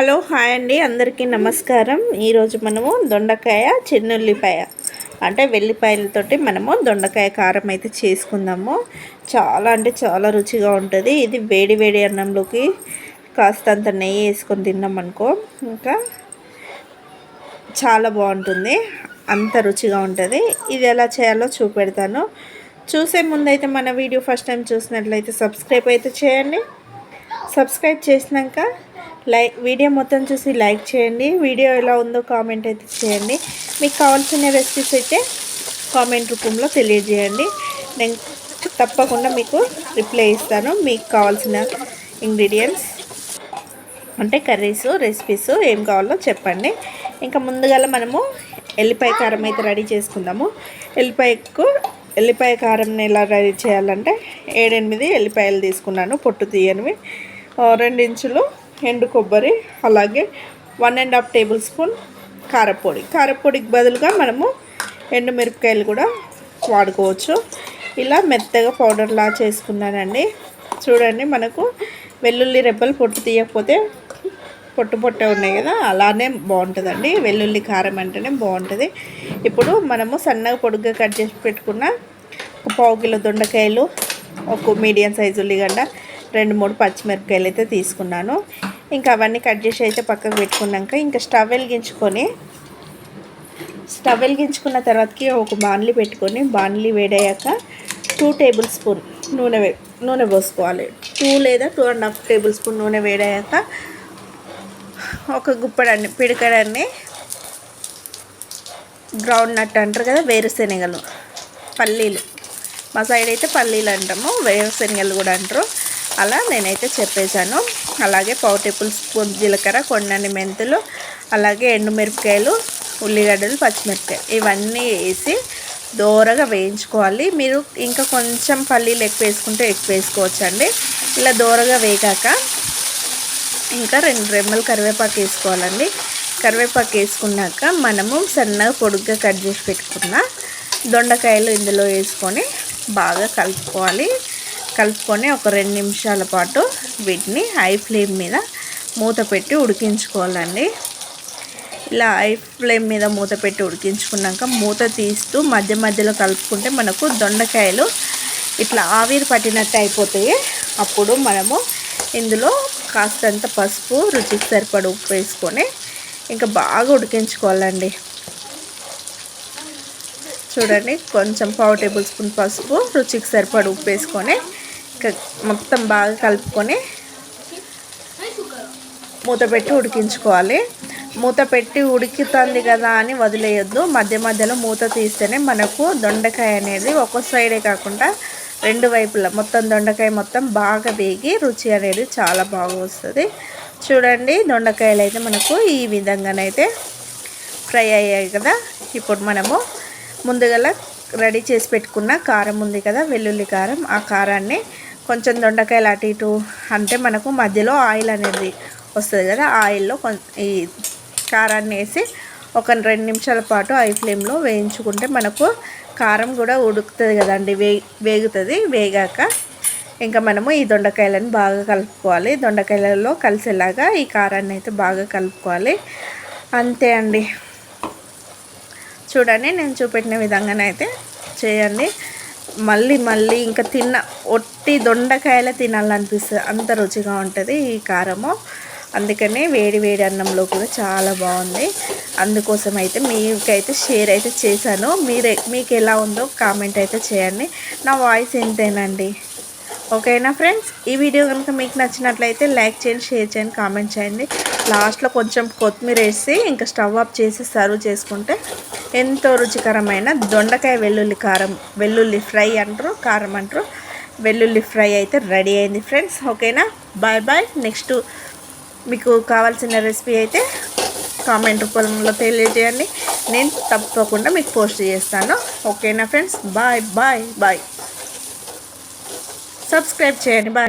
Hello hi అండి. అందరికీ నమస్కారం. ఈరోజు మనము దొండకాయ చిన్నుల్లిపాయ అంటే వెల్లిపాయలతోటి మనము దొండకాయ కారం అయితే చేసుకుందాము. చాలా అంటే చాలా రుచిగా ఉంటుంది. ఇది వేడి వేడి అన్నంలోకి కాస్తంత నెయ్యి వేసుకొని తిన్నామనుకో ఇంకా చాలా బాగుంటుంది. అంత రుచిగా ఉంటుంది. ఇది ఎలా చేయాలో చూపెడతాను. చూసే ముందైతే మన వీడియో ఫస్ట్ టైం చూసినట్లయితే సబ్స్క్రైబ్ అయితే చేయండి. సబ్స్క్రైబ్ చేసినాక లైక్ వీడియో మొత్తం చూసి లైక్ చేయండి. వీడియో ఎలా ఉందో కామెంట్ అయితే చేయండి. మీకు కావాల్సిన రెసిపీస్ అయితే కామెంట్ రూపంలో తెలియజేయండి. నేను తప్పకుండా మీకు రిప్లై ఇస్తాను. మీకు కావాల్సిన ఇంగ్రీడియంట్స్ అంటే కర్రీస్ రెసిపీస్ ఏం కావాలో చెప్పండి. ఇంకా ముందుగా మనము ఎల్లిపాయ కారం అయితే రెడీ చేసుకుందాము. ఎల్లిపాయకు ఎల్లిపాయ కారంని ఎలా రెడీ చేయాలంటే ఏడెనిమిది ఎల్లిపాయలు తీసుకున్నాను పొట్టు తీయనివి. రెండించులు ఎండు కొబ్బరి అలాగే one and half tablespoon కారపొడి. కారపొడికి బదులుగా మనము ఎండు మిరపకాయలు కూడా వాడుకోవచ్చు. ఇలా మెత్తగా పౌడర్లా చేసుకున్నానండి. చూడండి మనకు వెల్లుల్లి రెబ్బలు పొట్టు తీయకపోతే పొట్టు పొట్టే ఉన్నాయి కదా అలానే బాగుంటుందండి. వెల్లుల్లి కారం అంటేనే బాగుంటుంది. ఇప్పుడు మనము సన్నగా పొడుగ్గా కట్ చేసి పెట్టుకున్న ఒక పావు కిలో దొండకాయలు ఒక మీడియం సైజు ఉల్లిగడ్డ రెండు మూడు పచ్చిమిరపకాయలు అయితే తీసుకున్నాను. ఇంకా అవన్నీ కట్ చేసి అయితే పక్కకు పెట్టుకున్నాక ఇంకా స్టవ్ వెలిగించుకొని స్టవ్ వెలిగించుకున్న తర్వాతకి ఒక బాణలి పెట్టుకొని బాణలి వేడయ్యాక టూ టేబుల్ స్పూన్ నూనె నూనె పోసుకోవాలి. టూ లేదా two and half tablespoon నూనె వేడయ్యాక ఒక గుప్పడాన్ని పిడకడాన్ని గ్రౌండ్ నట్ అంటారు కదా వేరుశెనగలు పల్లీలు. మా సైడ్ అయితే పల్లీలు అంటాము వేరుశెనగలు కూడా అంటారు. అలా నేనైతే చెప్పేశాను. అలాగే పావు టేబుల్ స్పూన్ జీలకర్ర కొండని మెంతులు అలాగే ఎండుమిరపకాయలు ఉల్లిగడ్డలు పచ్చిమిరపకాయలు ఇవన్నీ వేసి దోరగా వేయించుకోవాలి. మీరు ఇంకా కొంచెం పల్లీలు ఎక్కువ వేసుకుంటే ఎక్కువ వేసుకోవచ్చు అండి ఇలా దోరగా వేగాక ఇంకా రెండు రెమ్మలు కరివేపాకు వేసుకోవాలండి. కరివేపాకు వేసుకున్నాక మనము సన్నగా పొడుగ్గా కట్ చేసి పెట్టుకున్న దొండకాయలు ఇందులో వేసుకొని బాగా కలుపుకోవాలి. కలుపుకొని ఒక రెండు నిమిషాల పాటు వీటిని హై ఫ్లేమ్ మీద మూత పెట్టి ఉడికించుకోవాలండి. ఇలా హై ఫ్లేమ్ మీద మూత పెట్టి ఉడికించుకున్నాక మూత తీస్తూ మధ్య మధ్యలో కలుపుకుంటే మనకు దొండకాయలు ఇట్లా ఆవిరి పట్టినట్టు అయిపోతాయి. అప్పుడు మనము ఇందులో కాస్తంత పసుపు రుచికి సరిపడ ఉప్పు వేసుకొని ఇంకా బాగా ఉడికించుకోవాలండి. చూడండి కొంచెం పావు టేబుల్ స్పూన్ పసుపు రుచికి సరిపడ ఉప్పు వేసుకొని మొత్తం బాగా కలుపుకొని మూత పెట్టి ఉడికించుకోవాలి. మూత పెట్టి ఉడుకుతుంది కదా అని వదిలేయొద్దు. మధ్య మధ్యలో మూత తీస్తేనే మనకు దొండకాయ అనేది ఒక సైడే కాకుండా రెండు వైపులా మొత్తం దొండకాయ మొత్తం బాగా వేగి రుచి అనేది చాలా బాగా వస్తుంది. చూడండి దొండకాయలు అయితే మనకు ఈ విధంగానైతే ఫ్రై అయ్యాయి కదా. ఇప్పుడు మనము ముందుగల రెడీ చేసి పెట్టుకున్న కారం ఉంది కదా వెల్లుల్లి కారం. ఆ కారాన్ని కొంచెం దొండకాయలు అటు ఇటు అంటే మనకు మధ్యలో ఆయిల్ అనేది వస్తుంది కదా ఆయిల్లో ఈ కారాన్ని వేసి ఒక రెండు నిమిషాల పాటు ఐ ఫ్లేమ్లో వేయించుకుంటే మనకు కారం కూడా ఉడుకుతుంది కదండి వే వేగుతుంది వేగాక ఇంకా మనము ఈ దొండకాయలను బాగా కలుపుకోవాలి. దొండకాయలలో కలిసేలాగా ఈ కారాన్ని అయితే బాగా కలుపుకోవాలి. అంతే అండి. చూడండి నేను చూపెట్టిన విధంగానైతే చేయండి. మళ్ళీ మళ్ళీ ఇంకా తిన్న ఒట్టి దొండకాయలు తినాలనిపిస్తుంది. అంత రుచిగా ఉంటుంది ఈ కారము. అందుకనే వేడి వేడి అన్నంలో కూడా చాలా బాగుంది. అందుకోసం అయితే మీకైతే షేర్ అయితే చేశాను. మీరే మీకు ఎలా ఉందో కామెంట్ అయితే చేయండి. నా వాయిస్ ఎంతేనండి? ఓకేనా ఫ్రెండ్స్? ఈ వీడియో కనుక మీకు నచ్చినట్లయితే లైక్ చేయండి షేర్ చేయండి కామెంట్ చేయండి. లాస్ట్లో కొంచెం కొత్తిమీర వేసి ఇంకా స్టవ్ ఆఫ్ చేసి సర్వ్ చేసుకుంటే ఎంతో రుచికరమైన దొండకాయ వెల్లుల్లి కారం వెల్లుల్లి ఫ్రై అంటారు కారం అంటారు. వెల్లుల్లి ఫ్రై అయితే రెడీ అయింది ఫ్రెండ్స్. ఓకేనా? Bye bye. నెక్స్ట్ మీకు కావాల్సిన రెసిపీ అయితే కామెంట్ రూపంలో తెలియజేయండి. నేను తప్పకుండా మీకు పోస్ట్ చేస్తాను. ఓకేనా friends? Bye bye bye. Subscribe చేయండి. బాయ్.